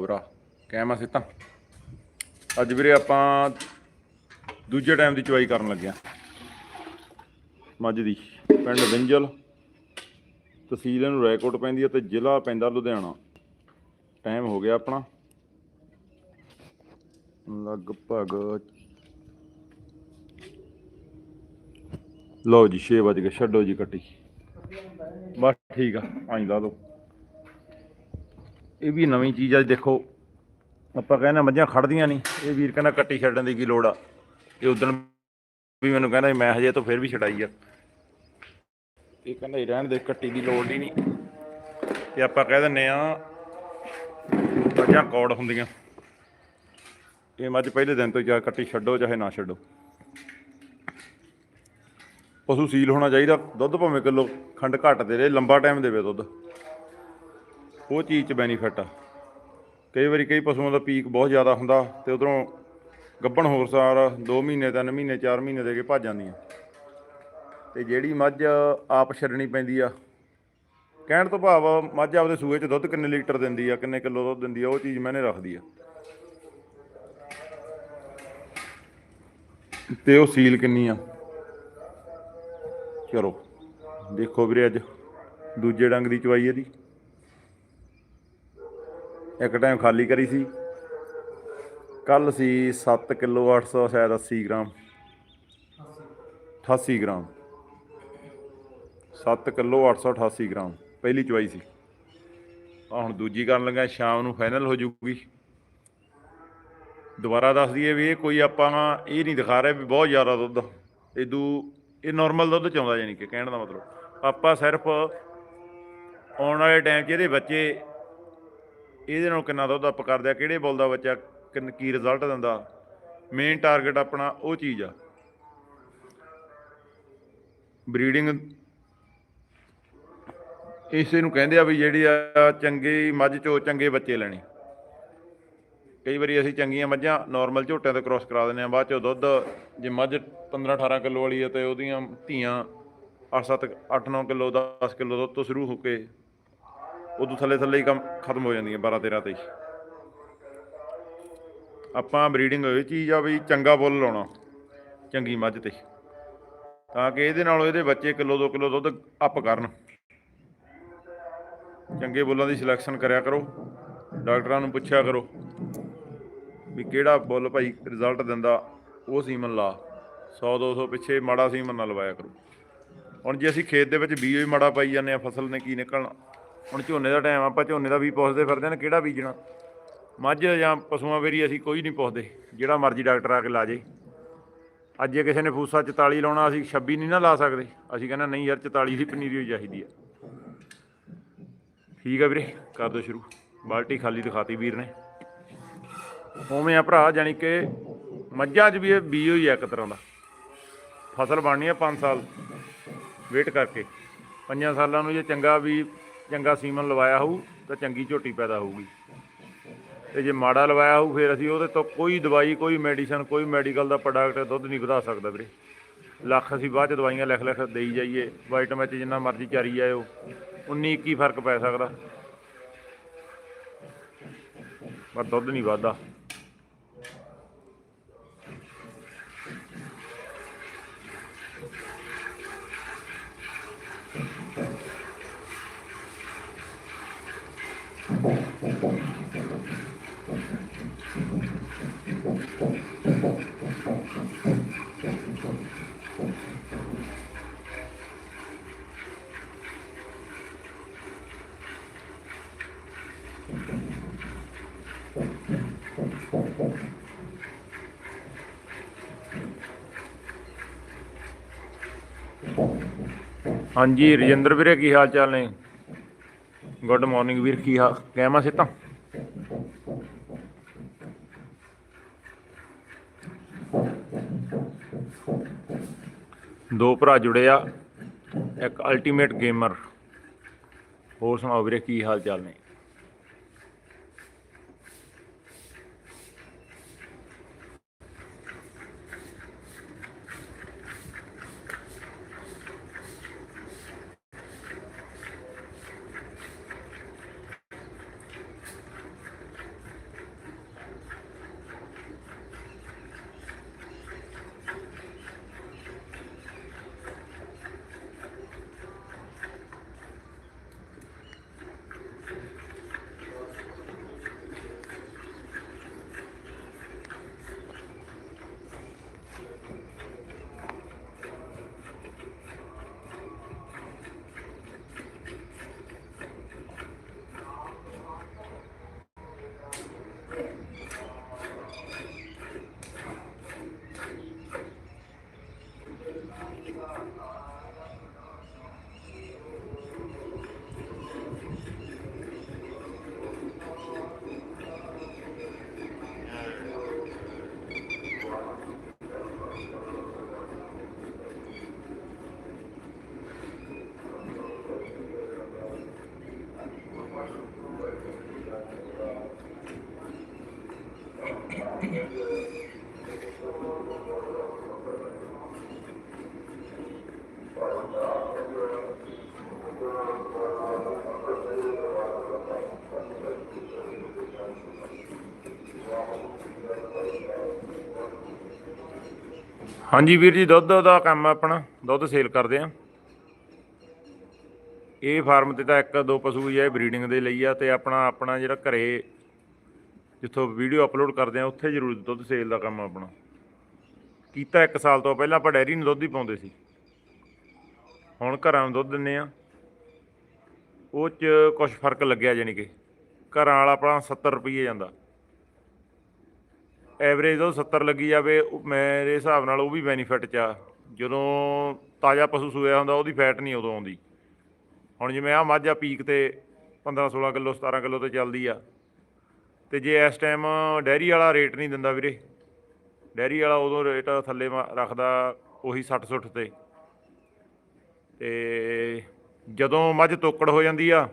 ਲਓ ਵੀਰਾ ਕਹਿਮਾ ਸਿੱਤਾ ਅੱਜ ਵੀਰੇ ਆਪਾਂ ਦੂਜੇ ਟਾਈਮ ਦੀ ਚੁਆਈ ਕਰਨ ਲੱਗਿਆ ਮੱਝ ਦੀ। ਪਿੰਡ ਵਿੰਜਲ ਤਹਿਸੀਲ ਇਹਨੂੰ ਰੈਕੋਟ ਪੈਂਦੀ ਹੈ ਤੇ ਜ਼ਿਲ੍ਹਾ ਪੈਂਦਾ ਲੁਧਿਆਣਾ। ਟਾਈਮ ਹੋ ਗਿਆ ਆਪਣਾ। ਲਗਭਗ ਲਓ ਜੀ 6 ਵਜ ਗਏ। ਛੱਡੋ ਜੀ ਕੱਟੀ। ਬਸ ਠੀਕ ਆ। ਆਈ ਲਾ ਦੋ ਇਹ ਵੀ ਨਵੀਂ ਚੀਜ਼ ਆ ਦੇਖੋ। ਆਪਾਂ ਕਹਿੰਦੇ ਮੱਝਾਂ ਖੜਦੀਆਂ ਨਹੀਂ। ਇਹ ਵੀਰ ਕਹਿੰਦਾ ਕੱਟੀ ਛੱਡਣ ਦੀ ਕੀ ਲੋੜ ਆ। ਇਹ ਉਦੋਂ ਵੀ ਮੈਨੂੰ ਕਹਿੰਦਾ ਮੈਂ ਹਜੇ ਤੋਂ ਫਿਰ ਵੀ ਛਡਾਈ ਆ। ਇਹ ਕਹਿੰਦਾ ਸੀ, ਰਹਿਣ ਦੇ, ਕੱਟੀ ਦੀ ਲੋੜ ਹੀ ਨਹੀਂ। ਤੇ ਆਪਾਂ ਕਹਿ ਦਿੰਨੇ ਆ, ਮੱਝਾਂ ਕੌੜ ਹੁੰਦੀਆਂ। ਇਹ ਮੱਝ ਪਹਿਲੇ ਦਿਨ ਤੋਂ ਚਾਹੇ ਕੱਟੀ ਛੱਡੋ, ਚਾਹੇ ਨਾ ਛੱਡੋ। ਪਸ਼ੂ ਸੀਲ ਹੋਣਾ ਚਾਹੀਦਾ। ਦੁੱਧ ਭਾਵੇਂ ਕਿਲੋ, ਖੰਡ ਘੱਟ ਦੇ ਰਹੇ ਲੰਬਾ ਟਾਈਮ ਦੇਵੇ ਦੁੱਧ। ਉਹ ਚੀਜ਼ 'ਚ ਬੈਨੀਫਿਟ ਆ। ਕਈ ਵਾਰੀ ਕਈ ਪਸ਼ੂਆਂ ਦਾ ਪੀਕ ਬਹੁਤ ਜ਼ਿਆਦਾ ਹੁੰਦਾ ਤੇ ਉਧਰੋਂ ਗੱਭਣ ਹੋਰ ਸਾਰ 2 ਮਹੀਨੇ 3 ਮਹੀਨੇ 4 ਮਹੀਨੇ ਦੇ ਕੇ ਭੱਜ ਜਾਂਦੀਆਂ। ਤੇ ਜਿਹੜੀ ਮੱਝ ਆਪ ਛੱਡਣੀ ਪੈਂਦੀ ਆ, ਕਹਿਣ ਤੋਂ ਭਾਵ ਮੱਝ ਆਪਦੇ ਸੂਏ 'ਚ ਦੁੱਧ ਕਿੰਨੇ ਲੀਟਰ ਦਿੰਦੀ ਆ, ਕਿੰਨੇ ਕਿਲੋ ਦੁੱਧ ਦਿੰਦੀ ਆ, ਉਹ ਚੀਜ਼ ਮੈਨੇ ਰੱਖਦੀ ਆ। ਤੇ ਉਹ ਸੀਲ ਕਿੰਨੀ ਆ? ਚਲੋ, ਦੇਖੋ ਵੀਰੇ ਅੱਜ ਦੂਜੇ ਡੰਗ ਦੀ ਚਵਾਈ ਇਹਦੀ। ਇੱਕ ਟਾਈਮ ਖਾਲੀ ਕਰੀ ਸੀ। ਕੱਲ ਸੀ 7 ਕਿਲੋ 800 ਸ਼ਾਇਦ 80 ਗ੍ਰਾਮ। 88 ਗ੍ਰਾਮ। 7 kilo 888 gram. ਪਹਿਲੀ ਚਵਾਈ ਸੀ। ਆ ਹੁਣ ਦੂਜੀ ਕਰਨ ਲੱਗਾ, ਸ਼ਾਮ ਨੂੰ ਫਾਈਨਲ ਹੋ ਜਾਊਗੀ। ਦੁਬਾਰਾ ਦੱਸ ਦਈਏ ਵੀ ਇਹ ਕੋਈ ਆਪਾਂ ਇਹ ਨਹੀਂ ਦਿਖਾ ਰਿਹਾ ਵੀ ਬਹੁਤ ਜ਼ਿਆਦਾ ਦੁੱਧ। ਇਦੂ ਇਹ ਨਾਰਮਲ ਦੁੱਧ ਚ ਆਉਂਦਾ ਯਾਨੀ ਕਿ, ਕਹਿਣ ਦਾ ਮਤਲਬ। ਆਪਾਂ ਸਿਰਫ ਆਉਣ ਵਾਲੇ ਟਾਈਮ 'ਚ ਇਹਦੇ ਬੱਚੇ ਇਹਦੇ ਨਾਲ ਕਿੰਨਾ ਦੁੱਧ ਅਪ ਕਰਦੇ ਆ, ਕਿਹੜੇ ਬੁੱਲ ਦਾ ਬੱਚਾ ਕਿੰਨ, ਕੀ ਰਿਜ਼ਲਟ ਦਿੰਦਾ? ਮੇਨ ਟਾਰਗੇਟ ਆਪਣਾ ਉਹ ਚੀਜ਼ ਆ। ਬਰੀਡਿੰਗ ਇਸੇ ਨੂੰ ਕਹਿੰਦੇ ਆ ਵੀ ਜਿਹੜੀ ਆ, ਚੰਗੀ ਮੱਝ ਚੋਂ ਚੰਗੇ ਬੱਚੇ ਲੈਣੇ। ਕਈ ਵਾਰੀ ਅਸੀਂ ਚੰਗੀਆਂ ਮੱਝਾਂ ਨਾਰਮਲ ਝੋਟਿਆਂ 'ਤੇ ਕ੍ਰਾਸ ਕਰਾ ਦਿੰਦੇ ਆ, ਬਾਅਦ ਚੋਂ ਦੁੱਧ, ਜੇ ਮੱਝ 15 18 ਕਿਲੋ ਵਾਲੀ ਹੈ ਤੇ ਉਹਦੀਆਂ ਧੀਆਂ 8 7 8 9 ਕਿਲੋ 10 ਕਿਲੋ ਦੁੱਧ ਤੋਂ ਸ਼ੁਰੂ ਹੋ ਕੇ ਉਦੋਂ ਥੱਲੇ ਥੱਲੇ ਹੀ ਕੰਮ ਖਤਮ ਹੋ ਜਾਂਦੀਆਂ 12 13 ਤੇ ਆਪਾਂ ਬਰੀਡਿੰਗ ਇਹ ਚੀਜ਼ ਆ ਵੀ ਚੰਗਾ ਬੁੱਲ ਲਾਉਣਾ, ਚੰਗੀ ਮੱਝ ਤੇ। ਤਾਂ ਕਿ ਇਹਦੇ ਨਾਲੋਂ ਇਹਦੇ ਬੱਚੇ ਕਿਲੋ 2 ਕਿਲੋ ਦੁੱਧ ਅਪ ਕਰਨ। ਚੰਗੇ ਬੁੱਲਾਂ ਦੀ ਸਿਲੈਕਸ਼ਨ ਕਰਿਆ ਕਰੋ, ਡਾਕਟਰਾਂ ਨੂੰ ਪੁੱਛਿਆ ਕਰੋ ਵੀ ਕਿਹੜਾ ਬੁੱਲ ਭਾਈ ਰਿਜ਼ਲਟ ਦਿੰਦਾ, ਉਹ ਸੀਮਨ ਲਾ। 100 200 ਪਿੱਛੇ ਮਾੜਾ ਸੀਮਨ ਨਾ ਲਵਾਇਆ ਕਰੋ। ਹੁਣ ਜੇ ਅਸੀਂ ਖੇਤ ਦੇ ਵਿੱਚ ਬੀਜ ਵੀ ਮਾੜਾ ਪਾਈ ਜਾਂਦੇ ਆ ਫਸਲ ਨੇ ਕੀ ਨਿਕਲਣਾ? ਹੁਣ ਝੋਨੇ ਦਾ ਟਾਈਮ ਆਪਾਂ ਝੋਨੇ ਦਾ ਵੀ ਪੁੱਛਦੇ ਫਿਰਦੇ ਨੇ ਕਿਹੜਾ ਬੀਜਣਾ। ਮੱਝ ਜਾਂ ਪਸ਼ੂਆਂ ਵੇਰੀ ਅਸੀਂ ਕੋਈ ਨਹੀਂ ਪੁੱਛਦੇ, ਜਿਹੜਾ ਮਰਜ਼ੀ ਡਾਕਟਰ ਆ ਕੇ ਲਾ ਜੇ। ਅੱਜ ਜੇ ਕਿਸੇ ਨੇ ਫੂਸਾ 44 ਲਾਉਣਾ, ਅਸੀਂ 26 ਨਹੀਂ ਨਾ ਲਾ ਸਕਦੇ। ਅਸੀਂ ਕਹਿੰਦਾ ਨਹੀਂ ਯਾਰ 44 ਦੀ ਪਨੀਰੀ ਹੋਈ ਚਾਹੀਦੀ ਆ। ਠੀਕ ਆ ਵੀਰੇ, ਕਰ ਦਿਓ ਸ਼ੁਰੂ। ਬਾਲਟੀ ਖਾਲੀ ਦਿਖਾਤੀ ਵੀਰ ਨੇ। ਉਵੇਂ ਆ ਭਰਾ ਜਾਨੀ ਕਿ ਮੱਝਾਂ 'ਚ ਵੀ ਇਹ ਬੀ ਹੋਈ ਆ ਇੱਕ ਤਰ੍ਹਾਂ ਦਾ। ਫਸਲ ਬਣਨੀ ਆ 5 ਸਾਲ। ਵੇਟ ਕਰਕੇ। ਪੰਜਾਂ ਸਾਲਾਂ ਨੂੰ ਜੇ ਚੰਗਾ ਵੀ ਚੰਗਾ ਸੀਮਨ ਲਵਾਇਆ ਹੋਊ, ਤਾਂ ਚੰਗੀ ਝੋਟੀ ਪੈਦਾ ਹੋਊਗੀ। ਤੇ ਜੇ ਮਾੜਾ ਲਵਾਇਆ ਹੋਊ, ਫਿਰ ਅਸੀਂ ਉਹਦੇ ਤੋਂ ਕੋਈ ਦਵਾਈ, ਕੋਈ ਮੈਡੀਸਨ, ਕੋਈ ਮੈਡੀਕਲ ਦਾ ਪ੍ਰੋਡਕਟ ਦੁੱਧ ਨਹੀਂ ਵਧਾ ਸਕਦਾ ਵੀਰੇ। ਲੱਖ ਅਸੀਂ ਬਾਅਦ ਚ ਦਵਾਈਆਂ ਲਿਖ ਲਿਖ ਦੇਈ ਜਾਈਏ ਵਾਈਟਾਮਿਨ ਚ ਜਿੰਨਾ ਮਰਜ਼ੀ ਚਾਰੀ ਜਾਇਓ 19 21 ਫ਼ਰਕ ਪੈ ਸਕਦਾ। ਪਰ ਦੁੱਧ ਨਹੀਂ ਵਧਦਾ। ਹਾਂਜੀ, ਰਜਿੰਦਰ ਵੀਰੇ, ਕੀ ਹਾਲ ਚਾਲ ਨੇ? ਗੁੱਡ ਮਾਰਨਿੰਗ ਵੀਰ, ਕੀ ਹਾਲ ਕਹਿਮਾ ਤਾਂ ਦੋ ਭਰਾ ਜੁੜੇ ਆ, ਇੱਕ ਅਲਟੀਮੇਟ ਗੇਮਰ ਹੋਰ ਸੁਣਾਓ ਵੀਰੇ, ਕੀ ਹਾਲ ਚਾਲ ਨੇ? ਹਾਂਜੀ ਵੀਰ ਜੀ, ਦੁੱਧ ਦਾ ਕੰਮ ਆਪਣਾ, ਦੁੱਧ ਸੇਲ ਕਰਦੇ ਆ। ਇਹ ਫਾਰਮ ਤੇ ਤਾਂ ਇੱਕ ਦੋ ਪਸ਼ੂ ਹੀ ਆ ਬਰੀਡਿੰਗ ਦੇ ਲਈ ਆ ਤੇ ਆਪਣਾ ਆਪਣਾ ਜਿਹੜਾ ਘਰੇ ਜਿੱਥੋਂ ਵੀਡੀਓ ਅਪਲੋਡ ਕਰਦੇ ਆ, ਉੱਥੇ ਜ਼ਰੂਰ ਦੁੱਧ ਸੇਲ ਦਾ ਕੰਮ ਆਪਣਾ। ਕੀਤਾ 1 ਸਾਲ ਤੋਂ ਪਹਿਲਾਂ ਆਪਾਂ ਡੈਰੀ ਨੂੰ ਦੁੱਧ ਹੀ ਪਾਉਂਦੇ ਸੀ। ਹੁਣ ਘਰਾਂ ਨੂੰ ਦੁੱਧ ਦਿੰਨੇ ਆ। ਉਹ ਚ ਕੁਝ ਫ਼ਰਕ ਲੱਗਿਆ ਜਾਨੀ ਕਿ ਘਰਾਂ ਵਾਲਾ ਆਪਣਾ 70 ਰੁਪਏ ਜਾਂਦਾ। ਐਵਰੇਜ ਉਹ 70 ਲੱਗੀ ਜਾਵੇ ਮੇਰੇ ਹਿਸਾਬ ਨਾਲ ਉਹ ਵੀ ਬੈਨੀਫਿਟ ਚ ਆ। ਜਦੋਂ ਤਾਜ਼ਾ ਪਸ਼ੂ ਸੂਇਆ ਹੁੰਦਾ, ਉਹਦੀ ਫੈਟ ਨਹੀਂ ਉਦੋਂ ਆਉਂਦੀ। ਹੁਣ ਜਿਵੇਂ ਆ ਮੱਝ ਆ ਪੀਕ ਤੇ 15 16 ਕਿਲੋ 17 ਕਿਲੋ ਤੇ ਚੱਲਦੀ ਆ। ਤੇ ਜੇ ਇਸ ਟਾਈਮ ਡੈਰੀ ਵਾਲਾ ਰੇਟ ਨਹੀਂ ਦਿੰਦਾ ਵੀਰੇ। ਡੈਰੀ ਵਾਲਾ ਉਦੋਂ ਰੇਟ ਥੱਲੇ ਮਾ- ਰੱਖਦਾ ਉਹੀ 60 ਸੁੱਠ ਤੇ। ਤੇ ਜਦੋਂ ਮੱਝ ਤੋਕੜ ਹੋ ਜਾਂਦੀ ਆ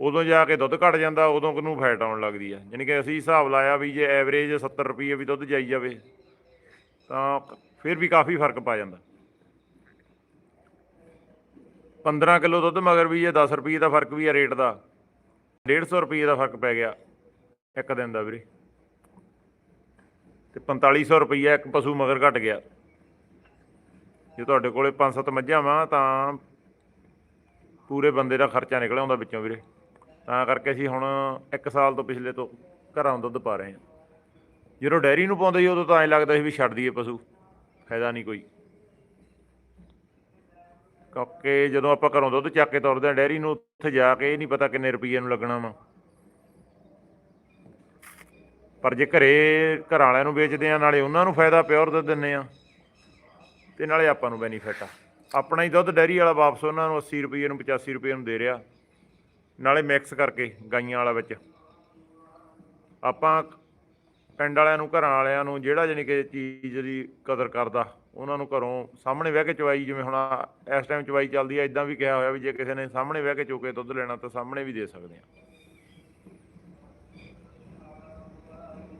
ਉਦੋਂ ਜਾ ਕੇ ਦੁੱਧ ਘਟ ਜਾਂਦਾ, ਉਦੋਂ ਕਿਨੂੰ ਫੈਟ ਆਉਣ ਲੱਗਦੀ ਆ। ਯਾਨੀ ਕਿ ਅਸੀਂ ਹਿਸਾਬ ਲਾਇਆ ਵੀ ਜੇ ਐਵਰੇਜ 70 ਰੁਪਏ ਵੀ ਦੁੱਧ ਜਾਈ ਜਾਵੇ, ਤਾਂ ਫਿਰ ਵੀ ਕਾਫੀ ਫ਼ਰਕ ਪਾ ਜਾਂਦਾ। 15 ਕਿਲੋ ਦੁੱਧ ਮਗਰ ਵੀ ਜੇ 10 ਰੁਪਏ ਦਾ ਫ਼ਰਕ ਵੀ ਆ ਰੇਟ ਦਾ 150 ਰੁਪਏ ਦਾ ਫ਼ਰਕ ਪੈ ਗਿਆ ਇੱਕ ਦਿਨ ਦਾ ਵੀਰੇ। ਤੇ 4500 ਰੁਪਈਆ ਇੱਕ ਪਸ਼ੂ ਮਗਰ ਘਟ ਗਿਆ। ਜੇ ਤੁਹਾਡੇ ਕੋਲੇ 5-7 ਮੱਝਾਂ ਵਾਂ, ਤਾਂ ਪੂਰੇ ਬੰਦੇ ਦਾ ਖਰਚਾ ਨਿਕਲ ਆਉਂਦਾ ਵਿੱਚੋਂ ਵੀਰੇ। ਤਾਂ ਕਰਕੇ ਅਸੀਂ ਹੁਣ 1 ਸਾਲ ਤੋਂ ਪਿਛਲੇ ਤੋਂ ਘਰਾਂ ਦੁੱਧ ਪਾ ਰਹੇ ਹਾਂ। ਜਦੋਂ ਡੈਰੀ ਨੂੰ ਪਾਉਂਦੇ ਸੀ ਉਦੋਂ ਤਾਂ ਐਂ ਲੱਗਦਾ ਸੀ ਵੀ ਛੱਡ ਦਈਏ ਪਸ਼ੂ, ਫਾਇਦਾ ਨਹੀਂ ਕੋਈ। ਕਿਉਂਕਿ ਜਦੋਂ ਆਪਾਂ ਘਰੋਂ ਦੁੱਧ ਚੱਕ ਕੇ ਤੁਰਦੇ ਹਾਂ ਡੈਰੀ ਨੂੰ, ਉੱਥੇ ਜਾ ਕੇ ਇਹ ਨਹੀਂ ਪਤਾ ਕਿੰਨੇ ਰੁਪਈਏ ਨੂੰ ਲੱਗਣਾ ਵਾ। ਪਰ ਜੇ ਘਰੇ ਘਰ ਵਾਲਿਆਂ ਨੂੰ ਵੇਚਦੇ ਆ ਨਾਲੇ ਉਹਨਾਂ ਨੂੰ ਫਾਇਦਾ ਪਿਓਰ ਦੁੱਧ ਦਿੰਨੇ ਆ ਤੇ ਨਾਲੇ ਆਪਾਂ ਨੂੰ ਬੈਨੀਫਿਟ ਆ। ਆਪਣਾ ਹੀ ਦੁੱਧ ਡੈਰੀ ਵਾਲਾ ਵਾਪਸ ਉਹਨਾਂ ਨੂੰ 80 ਰੁਪਏ ਨੂੰ 85 ਰੁਪਏ ਨੂੰ ਦੇ ਰਿਹਾ। ਨਾਲੇ ਮਿਕਸ ਕਰਕੇ ਗਾਈਆਂ ਵਾਲਾ ਵਿੱਚ। ਆਪਾਂ ਪਿੰਡ ਵਾਲਿਆਂ ਨੂੰ, ਘਰਾਂ ਵਾਲਿਆਂ ਨੂੰ ਜਿਹੜਾ ਜਾਨੀ ਕਿ ਚੀਜ਼ ਦੀ ਕਦਰ ਕਰਦਾ, ਉਹਨਾਂ ਨੂੰ ਘਰੋਂ ਸਾਹਮਣੇ ਬਹਿ ਕੇ ਚਵਾਈ, ਜਿਵੇਂ ਹੁਣ ਇਸ ਟਾਈਮ ਚਵਾਈ ਚੱਲਦੀ ਆ ਇਦਾਂ ਵੀ ਕਿਹਾ ਹੋਇਆ ਵੀ ਜੇ ਕਿਸੇ ਨੇ ਸਾਹਮਣੇ ਬਹਿ ਕੇ ਚੋਕੇ ਦੁੱਧ ਲੈਣਾ ਤਾਂ ਸਾਹਮਣੇ ਵੀ ਦੇ ਸਕਦੇ ਆ।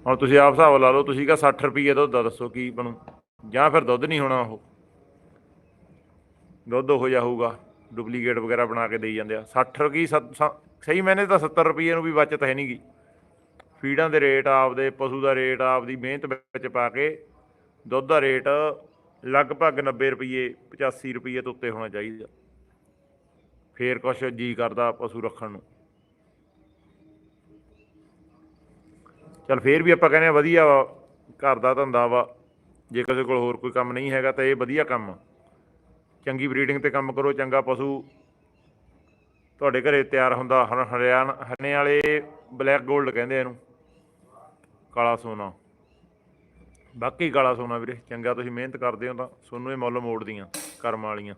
ਹੁਣ ਤੁਸੀਂ ਆਪ ਹਿਸਾਬ ਲਾ ਲਓ, ਤੁਸੀਂ ਕਾ 60 ਰੁਪਏ ਦੁੱਧ ਦਾ ਦੱਸੋ ਕੀ ਬਣੂ। ਜਾਂ ਫਿਰ ਦੁੱਧ ਨਹੀਂ ਹੋਣਾ ਉਹ। ਦੁੱਧ ਉਹ ਜਿਹਾ ਹੋਊਗਾ। ਡੁਪਲੀਕੇਟ ਵਗੈਰਾ ਬਣਾ ਕੇ ਦੇਈ ਜਾਂਦੇ ਆ। 60 ਰੁਪਏ ਸਹੀ ਮੈਨੇ ਤਾਂ 70 ਰੁਪਏ ਨੂੰ ਵੀ ਬਚਤ ਹੈ ਨਹੀਂਗੀ ਫੀਡਾਂ ਦੇ ਰੇਟ ਆਪਦੇ, ਪਸ਼ੂ ਦਾ ਰੇਟ, ਆਪਦੀ ਮਿਹਨਤ ਵਿੱਚ ਪਾ ਕੇ ਦੁੱਧ ਦਾ ਰੇਟ ਲਗਭਗ 90 ਰੁਪਏ 85 ਰੁਪਏ ਤੋਂ ਉੱਤੇ ਹੋਣਾ ਚਾਹੀਦਾ। ਫੇਰ ਕੁਛ ਜੀ ਕਰਦਾ ਪਸ਼ੂ ਰੱਖਣ ਨੂੰ। ਚਲ ਫੇਰ ਵੀ ਆਪਾਂ ਕਹਿੰਦੇ ਆ ਵਧੀਆ ਵਾ, ਘਰ ਦਾ ਧੰਦਾ ਵਾ। ਜੇ ਕਿਸੇ ਕੋਲ ਹੋਰ ਕੋਈ ਕੰਮ ਨਹੀਂ ਹੈਗਾ ਤਾਂ ਇਹ ਵਧੀਆ ਕੰਮ ਆ। ਚੰਗੀ ਬਰੀਡਿੰਗ ਤੇ ਕੰਮ ਕਰੋ, ਚੰਗਾ ਪਸ਼ੂ ਤੁਹਾਡੇ ਘਰੇ ਤਿਆਰ ਹੁੰਦਾ। ਹਰ- ਹਰਿਆਣ ਹਰਨੇ ਵਾਲੇ ਬਲੈਕ 골ਡ ਕਹਿੰਦੇ ਇਹਨੂੰ, ਕਾਲਾ ਸੋਨਾ। ਬਾਕੀ ਕਾਲਾ ਸੋਨਾ ਵੀਰੇ, ਚੰਗਾ ਤੁਸੀਂ ਮਿਹਨਤ ਕਰਦੇ ਹੋ ਤਾਂ ਸੋਨੂੰ ਇਹ ਮੁੱਲ ਮੋੜਦੀਆਂ ਕਰਮ ਵਾਲੀਆਂ।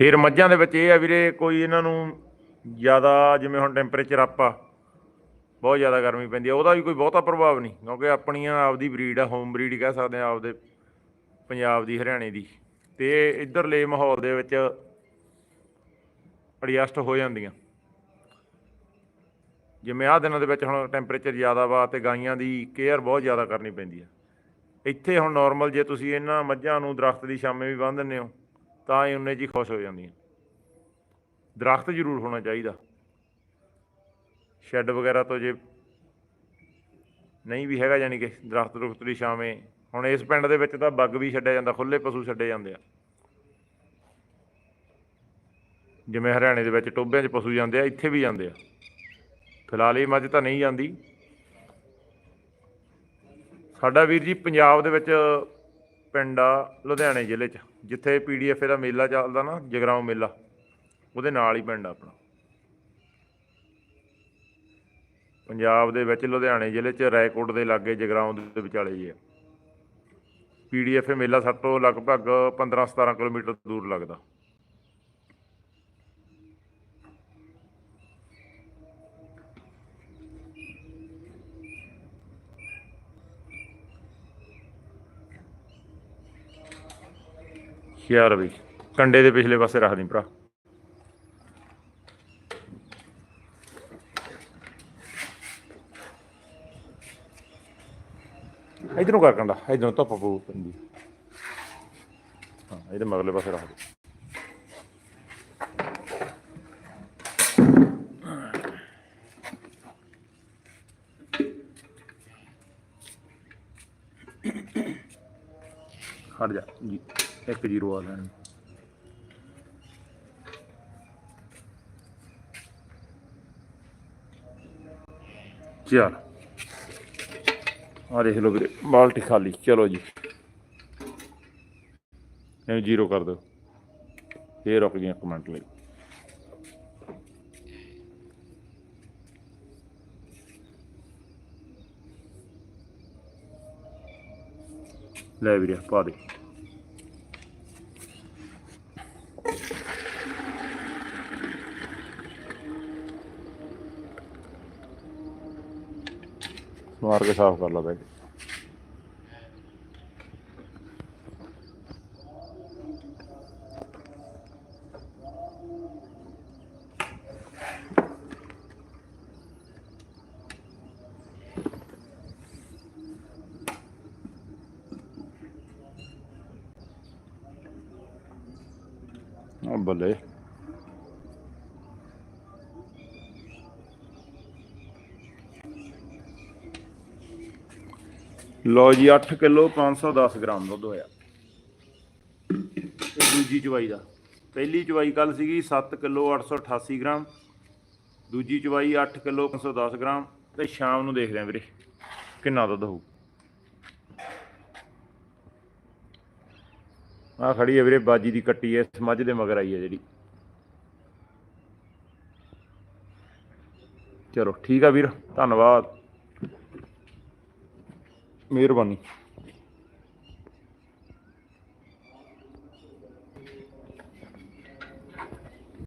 ਫਿਰ ਮੱਝਾਂ ਦੇ ਵਿੱਚ ਇਹ ਆ ਵੀਰੇ, ਕੋਈ ਇਹਨਾਂ ਨੂੰ ਜ਼ਿਆਦਾ ਜਿਵੇਂ ਹੁਣ ਟੈਂਪਰੇਚਰ ਆਪਾ, ਬਹੁਤ ਜ਼ਿਆਦਾ ਗਰਮੀ ਪੈਂਦੀ ਆ, ਉਹਦਾ ਵੀ ਕੋਈ ਬਹੁਤਾ ਪ੍ਰਭਾਵ ਨਹੀਂ, ਕਿਉਂਕਿ ਆਪਣੀਆਂ ਆਪਦੀ ਬਰੀਡ ਆ ਹੋਮ ਬਰੀਡ ਕਹਿ ਸਕਦੇ ਆ ਆਪਦੇ ਪੰਜਾਬ ਦੀ, ਹਰਿਆਣੇ ਦੀ, ਤੇ ਇਧਰਲੇ ਮਾਹੌਲ ਦੇ ਵਿੱਚ ਐਡਜਸਟ ਹੋ ਜਾਂਦੀਆਂ। ਜਿਵੇਂ ਆਹ ਦਿਨਾਂ ਦੇ ਵਿੱਚ ਹੁਣ ਟੈਂਪਰੇਚਰ ਜ਼ਿਆਦਾ ਵਾ ਤੇ ਗਾਈਆਂ ਦੀ ਕੇਅਰ ਬਹੁਤ ਜ਼ਿਆਦਾ ਕਰਨੀ ਪੈਂਦੀ ਆ। ਇੱਥੇ ਹੁਣ ਨਾਰਮਲ ਜੇ ਤੁਸੀਂ ਇਹਨਾਂ ਮੱਝਾਂ ਨੂੰ ਦਰਖਤ ਦੀ ਛਾਵੇਂ ਵੀ ਬੰਨ੍ਹ ਦਿੰਦੇ ਹੋ ਤਾਂ ਹੀ ਉਹਨੇ ਜੀ ਖੁਸ਼ ਹੋ ਜਾਂਦੀਆਂ ਦਰਖਤ ਜ਼ਰੂਰ ਹੋਣਾ ਚਾਹੀਦਾ। ਸ਼ੈੱਡ ਵਗੈਰਾ ਤੋਂ ਜੇ ਨਹੀਂ ਵੀ ਹੈਗਾ ਯਾਨੀ ਕਿ ਦਰਖਤ ਰੁਖਤ ਦੀ ਛਾਵੇਂ, ਹੁਣ ਇਸ ਪਿੰਡ ਦੇ ਵਿੱਚ ਤਾਂ ਬੱਗ ਵੀ ਛੱਡਿਆ ਜਾਂਦਾ ਖੁੱਲੇ ਪਸ਼ੂ ਛੱਡੇ ਜਾਂਦੇ ਆ। ਜਿਵੇਂ ਹਰਿਆਣੇ ਦੇ ਵਿੱਚ ਟੋਬਿਆਂ 'ਚ ਪਸ਼ੂ ਜਾਂਦੇ ਆ, ਇੱਥੇ ਵੀ ਜਾਂਦੇ ਆ। ਫਿਲਹਾਲ ਇਹ ਮੱਝ ਤਾਂ ਨਹੀਂ ਜਾਂਦੀ। ਸਾਡਾ ਵੀਰ ਜੀ ਪੰਜਾਬ ਦੇ ਵਿੱਚ ਪਿੰਡ ਆ, ਲੁਧਿਆਣੇ ਜ਼ਿਲ੍ਹੇ 'ਚ। ਜਿੱਥੇ ਪੀਡੀਐਫ ਦਾ ਮੇਲਾ ਚੱਲਦਾ ਨਾ, ਜਗਰਾਉਂ ਮੇਲਾ, ਉਹਦੇ ਨਾਲ ਹੀ ਪਿੰਡ ਆਪਣਾ। ਪੰਜਾਬ ਦੇ ਵਿੱਚ ਲੁਧਿਆਣੇ ਜ਼ਿਲ੍ਹੇ 'ਚ ਰਾਏਕੋਟ ਦੇ ਲਾਗੇ ਜਗਰਾਉਂ ਦੇ ਵਿਚਾਲੇ ਜੀ ਹੈ ਪੀਡੀਐਫ ਮੇਲਾ ਸਾਡੇ ਤੋਂ ਲਗਭਗ 15-17 ਕਿਲੋਮੀਟਰ ਦੂਰ ਲੱਗਦਾ। ਯਾਰ ਬਈ ਕੰਡੇ ਦੇ ਪਿਛਲੇ ਪਾਸੇ ਰੱਖ ਦੀ ਭਰਾ। ਇਧਰੋਂ ਕਰ ਕੰਡਾ, ਇਧਰੋਂ ਧੁੱਪ ਪਊ ਪੈਂਦੀ। ਹਾਂ, ਇਹਦੇ ਮਗਲੇ ਪਾਸੇ ਰੱਖ ਦੇ। ਹਟ ਜਾ, ਜੀ। ਇੱਕ ਜ਼ੀਰੋ ਆ ਲੈਣ। ਚਲ। ਆ ਦੇਖ ਲਓ ਵੀਰੇ, ਬਾਲਟੀ ਖਾਲੀ, ਚਲੋ ਜੀ। ਇਹਨੂੰ ਜ਼ੀਰੋ ਕਰ ਦਿਓ। ਫੇਰ ਰੁਕ ਜੀ ਇੱਕ ਮਿੰਟ ਲਈ। ਲੈ ਵੀਰੇ, ਪਾ ਦੇ। ਮਾਰ ਕੇ ਸਾਫ਼ ਕਰ ਲਾ ਬੈਗ ਆ ਬੱਲੇ ਲੋ ਜੀ 8 ਕਿਲੋ 510 ਗ੍ਰਾਮ ਦੁੱਧ ਹੋਇਆ। ਦੂਜੀ ਚਵਾਈ ਦਾ। ਪਹਿਲੀ ਚਵਾਈ ਕੱਲ ਸੀਗੀ 7 ਕਿਲੋ 888 ਗ੍ਰਾਮ। ਦੂਜੀ ਚਵਾਈ 8 ਕਿਲੋ 510 ਗ੍ਰਾਮ। ਤੇ ਸ਼ਾਮ ਨੂੰ ਦੇਖਦੇ ਆਂ ਵੀਰੇ, ਕਿੰਨਾ ਦੁੱਧ ਹੋਊ। ਆ ਖੜੀ ਹੈ ਵੀਰੇ, ਬਾਜੀ ਦੀ ਕੱਟੀ ਐ ਇਸ ਮੱਝ ਦੇ ਮਗਰ ਆਈ ਹੈ ਜਿਹੜੀ। ਚਲੋ, ਠੀਕ ਆ ਵੀਰ, ਧੰਨਵਾਦ। ਮਿਹਰਬਾਨੀ।